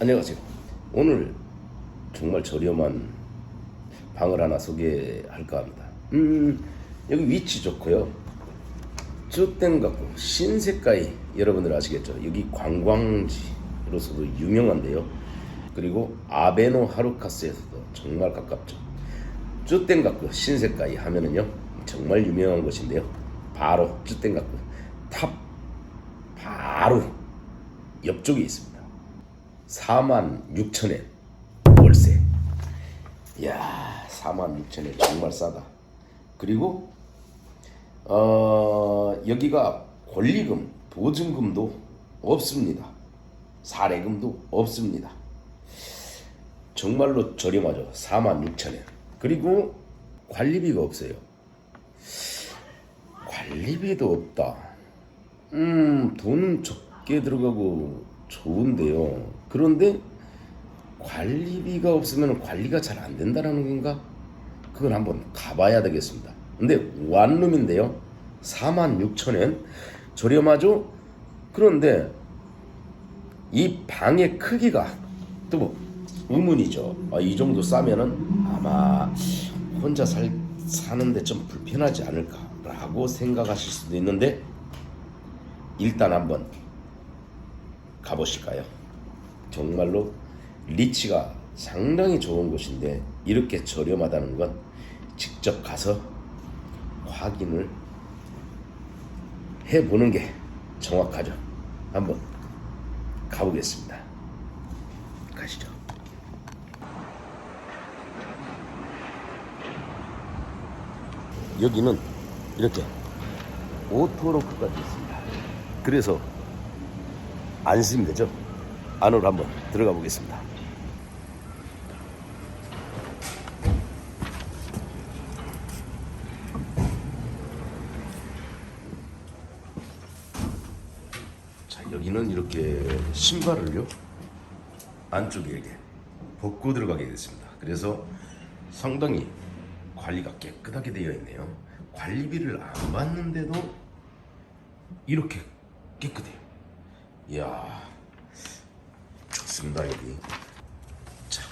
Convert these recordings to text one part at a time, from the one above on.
안녕하세요. 오늘 정말 저렴한 방을 하나 소개할까 합니다. 음, 여기 위치 좋고요. 주땡 같고 신세가이 여러분들 아시겠죠? 여기 관광지로서도 유명한데요. 그리고 아베노 하루카스에서도 정말 가깝죠. 주땡 같고 신세가이 하면은요 정말 유명한 곳인데요. 바로 주땡 같고 탑 바로 옆쪽에 있습니다. 4만 6천엔 월세. 이야, 4만 6천엔 정말 싸다. 그리고 어, 여기가 권리금, 보증금도 없습니다. 사례금도 없습니다. 정말로 저렴하죠. 4만 6천엔. 그리고 관리비가 없어요. 관리비도 없다. 음, 돈 적게 들어가고 좋은데요. 그런데 관리비가 없으면 관리가 잘 안 된다라는 건가? 그건 한번 가봐야 되겠습니다. 근데 완룸인데요. 4만 6천엔 저렴하죠? 그런데 이 방의 크기가 또 의문이죠. 아, 이 정도 싸면은 아마 혼자 살, 사는데 좀 불편하지 않을까라고 생각하실 수도 있는데 일단 한번 가보실까요? 정말로 리치가 상당히 좋은 곳인데 이렇게 저렴하다는 건 직접 가서 확인을 해보는 게 정확하죠. 한번 가보겠습니다. 가시죠. 여기는 이렇게 오토로크까지 있습니다. 그래서 안심이 되죠. 안으로 한번 들어가 보겠습니다. 자, 여기는 이렇게 신발을요, 안쪽에 이렇게 벗고 들어가게 됐습니다. 그래서 상당히 관리가 깨끗하게 되어 있네요. 관리비를 안 받는데도 이렇게 깨끗해요. 이야, 좋습니다, 여기. 자,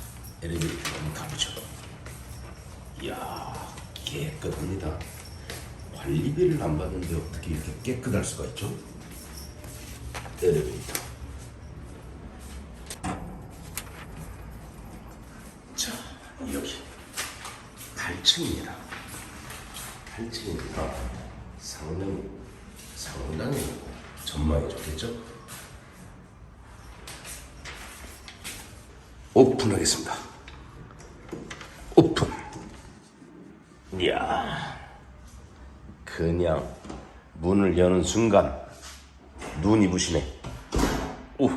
엘리베이터 한번 가보죠. 이야, 깨끗합니다. 관리비를 안 받는데 어떻게 이렇게 깨끗할 수가 있죠? 엘리베이터. 자, 여기 8층입니다. 8층입니다. 상당히, 상당히 전망이 좋겠죠? 오픈하겠습니다. 오픈. 이야. 그냥 문을 여는 순간 눈이 부시네. 오,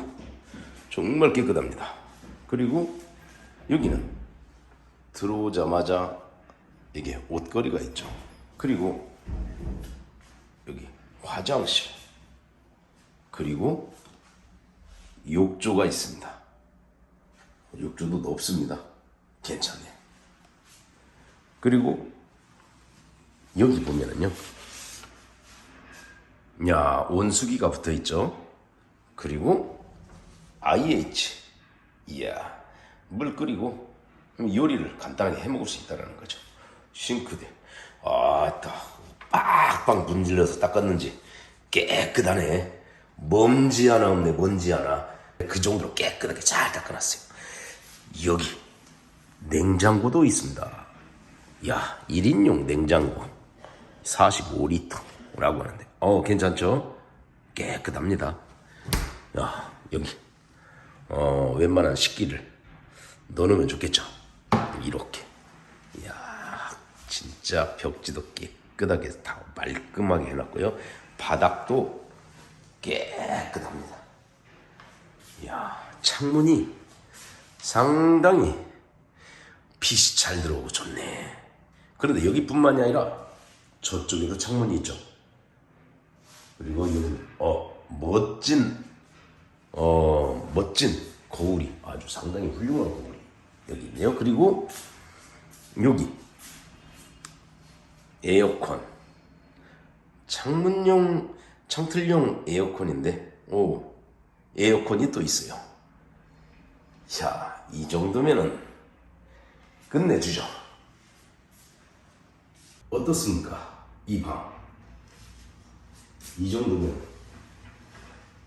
정말 깨끗합니다. 그리고 여기는 들어오자마자 이게 옷걸이가 있죠. 그리고 여기 화장실. 그리고 욕조가 있습니다. 욕조도 높습니다. 괜찮네요. 그리고 여기 보면은요. 야, 온수기가 붙어 있죠. 그리고 IH. 이야, 물 끓이고 요리를 간단하게 해 먹을 수 있다라는 거죠. 싱크대. 아따, 빡빡 문질러서 닦았는지 깨끗하네. 먼지 하나 없네, 먼지 하나. 그 정도로 깨끗하게 잘 닦아놨어요. 여기 냉장고도 있습니다. 야, 1인용 냉장고 45리터라고 하는데, 어, 괜찮죠? 깨끗합니다. 야, 여기, 어, 웬만한 식기를 넣어놓으면 좋겠죠? 이렇게. 이야, 진짜 벽지도 깨끗하게 다 말끔하게 해놨고요. 바닥도 깨끗합니다. 이야, 창문이 상당히 빛이 잘 들어오고 좋네. 그런데 여기뿐만이 아니라 저쪽에도 창문이 있죠. 그리고 여기 어 멋진 어 멋진 거울이 아주 상당히 훌륭한 거울이 여기 있네요. 그리고 여기 에어컨 창문용 창틀용 에어컨인데 오 에어컨이 또 있어요. 자, 이 정도면은 끝내주죠. 어떻습니까? 이 방. 이 정도면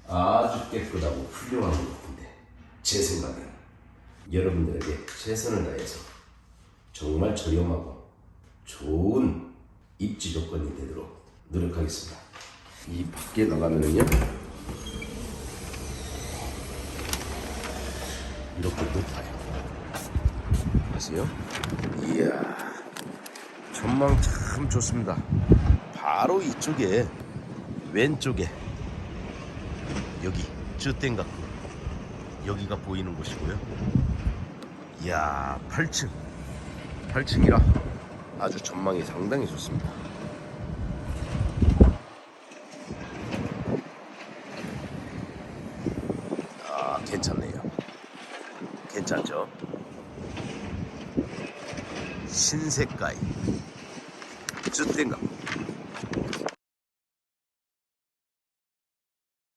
아주 깨끗하고 훌륭한 것 같은데 제 생각에는 여러분들에게 최선을 다해서 정말 저렴하고 좋은 입지 조건이 되도록 노력하겠습니다. 이 밖에 나가면은요 이렇게 높아요. 아세요? 이야 전망 참 좋습니다. 바로 이쪽에 왼쪽에 여기 쯔땡각구 여기가 보이는 곳이고요. 이야 8층 8층이라 아주 전망이 상당히 좋습니다. 아 괜찮네요. 괜찮죠? 신색가이 쯔땡각구